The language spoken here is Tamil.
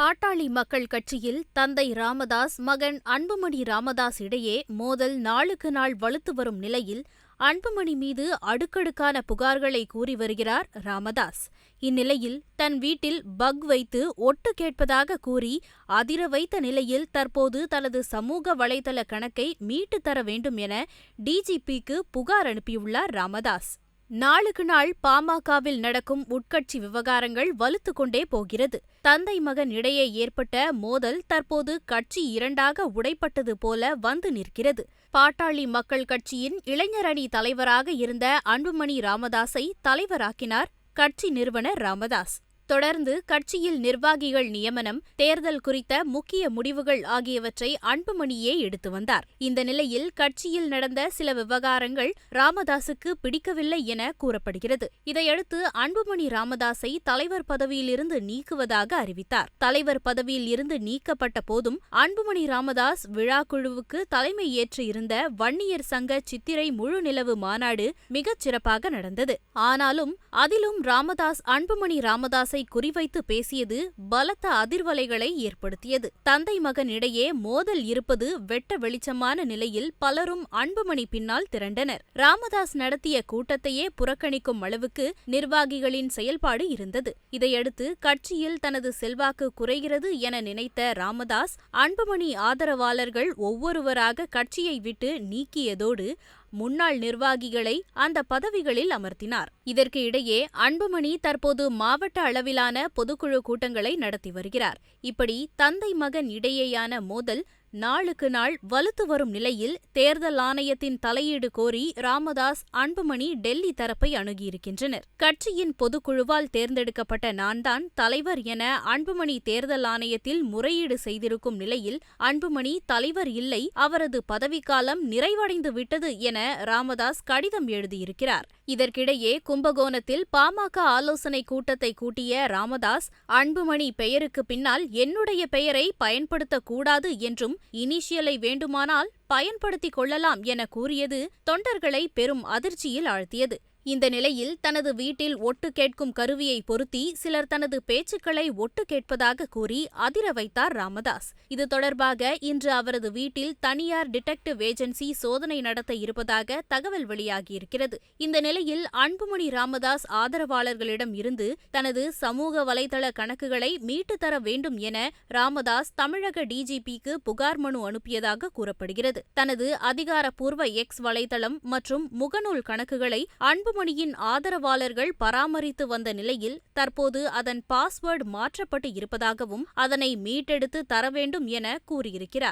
பாட்டாளி மக்கள் கட்சியில் தந்தை ராமதாஸ் மகன் அன்புமணி ராமதாஸ் இடையே மோதல் நாளுக்கு நாள் வலுத்து வரும் நிலையில் அன்புமணி மீது அடுக்கடுக்கான புகார்களை கூறி வருகிறார் ராமதாஸ். இந்நிலையில் தன் வீட்டில் பக் வைத்து ஒட்டு கேட்பதாக கூறி அதிர வைத்த நிலையில் தற்போது தனது சமூக வலைதள கணக்கை மீட்டுத் தர வேண்டும் என டிஜிபிக்கு புகார் அனுப்பியுள்ளார் ராமதாஸ். நாளுக்கு நாள் பாமகவில் நடக்கும் உட்கட்சி விவகாரங்கள் வலுத்து கொண்டே போகிறது. தந்தை மகன் இடையே ஏற்பட்ட மோதல் தற்போது கட்சி இரண்டாக உடைப்பட்டது போல வந்து நிற்கிறது. பாட்டாளி மக்கள் கட்சியின் இளைஞரணி தலைவராக இருந்த அன்புமணி ராமதாஸை தலைவராக்கினார் கட்சி நிறுவனர் ராமதாஸ். தொடர்ந்து கட்சியில் நிர்வாகிகள் நியமனம் தேர்தல் குறித்த முக்கிய முடிவுகள் ஆகியவற்றை அன்புமணியே எடுத்து வந்தார். இந்த நிலையில் கட்சியில் நடந்த சில விவகாரங்கள் ராமதாசுக்கு பிடிக்கவில்லை என கூறப்படுகிறது. இதையடுத்து அன்புமணி ராமதாஸை தலைவர் பதவியிலிருந்து நீக்குவதாக அறிவித்தார். தலைவர் பதவியில் இருந்து நீக்கப்பட்ட போதும் அன்புமணி ராமதாஸ் விழாக்குழுவுக்கு தலைமை ஏற்று இருந்த வன்னியர் சங்க சித்திரை முழு நிலவு மாநாடு மிகச் சிறப்பாக நடந்தது. ஆனாலும் அதிலும் ராமதாஸ் அன்புமணி ராமதாஸை குறிவைத்து பேசியது பலத்த அதிர்வலைகளை ஏற்படுத்தியது. தந்தை மகன் இடையே மோதல் இருப்பது வெட்ட வெளிச்சமான நிலையில் பலரும் அன்புமணி பின்னால் திரண்டனர். ராமதாஸ் நடத்திய கூட்டத்தையே புறக்கணிக்கும் அளவுக்கு நிர்வாகிகளின் செயல்பாடு இருந்தது. இதையடுத்து கட்சியில் தனது செல்வாக்கு குறைகிறது என நினைத்த ராமதாஸ் அன்புமணி ஆதரவாளர்கள் ஒவ்வொருவராக கட்சியை விட்டு நீக்கியதோடு முன்னாள் நிர்வாகிகளை அந்த பதவிகளில் அமர்த்தினார். இதற்கு இடையே அன்புமணி தற்போது மாவட்ட அளவிலான பொதுக்குழு கூட்டங்களை நடத்தி வருகிறார். இப்படி தந்தை மகன் இடையேயான மோதல் நாளுக்கு நாள் வலுத்து வரும் நிலையில் தேர்தல் ஆணையத்தின் தலையீடு கோரி ராமதாஸ் அன்புமணி டெல்லி தரப்பை அணுகியிருக்கின்றனர். கட்சியின் பொதுக்குழுவால் தேர்ந்தெடுக்கப்பட்ட நான்தான் தலைவர் என அன்புமணி தேர்தல் ஆணையத்தில் முறையீடு செய்திருக்கும் நிலையில் அன்புமணி தலைவர் இல்லை அவரது பதவிக்காலம் நிறைவடைந்து விட்டது என ராமதாஸ் கடிதம் எழுதியிருக்கிறார். இதற்கிடையே கும்பகோணத்தில் பாமக ஆலோசனை கூட்டத்தை கூட்டிய ராமதாஸ் அன்புமணி பெயருக்கு பின்னால் என்னுடைய பெயரை பயன்படுத்தக்கூடாது என்றும் இனிஷியலை வேண்டுமானால் பயன்படுத்திக் கொள்ளலாம் என கூறியது தொண்டர்களை பெரும் அதிர்ச்சியில் ஆழ்த்தியது. இந்த நிலையில் தனது வீட்டில் ஒட்டு கேட்கும் கருவியை பொருத்தி சிலர் தனது பேச்சுக்களை ஒட்டு கேட்பதாக கூறி அதிர வைத்தார் ராமதாஸ். இது தொடர்பாக இன்று அவரது வீட்டில் தனியார் டிடெக்டிவ் ஏஜென்சி சோதனை நடத்த இருப்பதாக தகவல் வெளியாகியிருக்கிறது. இந்த நிலையில் அன்புமணி ராமதாஸ் ஆதரவாளர்களிடம் இருந்து தனது சமூக வலைதள கணக்குகளை மீட்டு தர வேண்டும் என ராமதாஸ் தமிழக டிஜிபிக்கு புகார் மனு அனுப்பியதாக கூறப்படுகிறது. தனது அதிகாரப்பூர்வ எக்ஸ் வலைதளம் மற்றும் முகநூல் கணக்குகளை அன்பு அன்புமணியின் ஆதரவாளர்கள் பராமரித்து வந்த நிலையில் தற்போது அதன் பாஸ்வேர்டு மாற்றப்பட்டு இருப்பதாகவும் அதனை மீட்டெடுத்து தர வேண்டும் என கூறியிருக்கிறார்.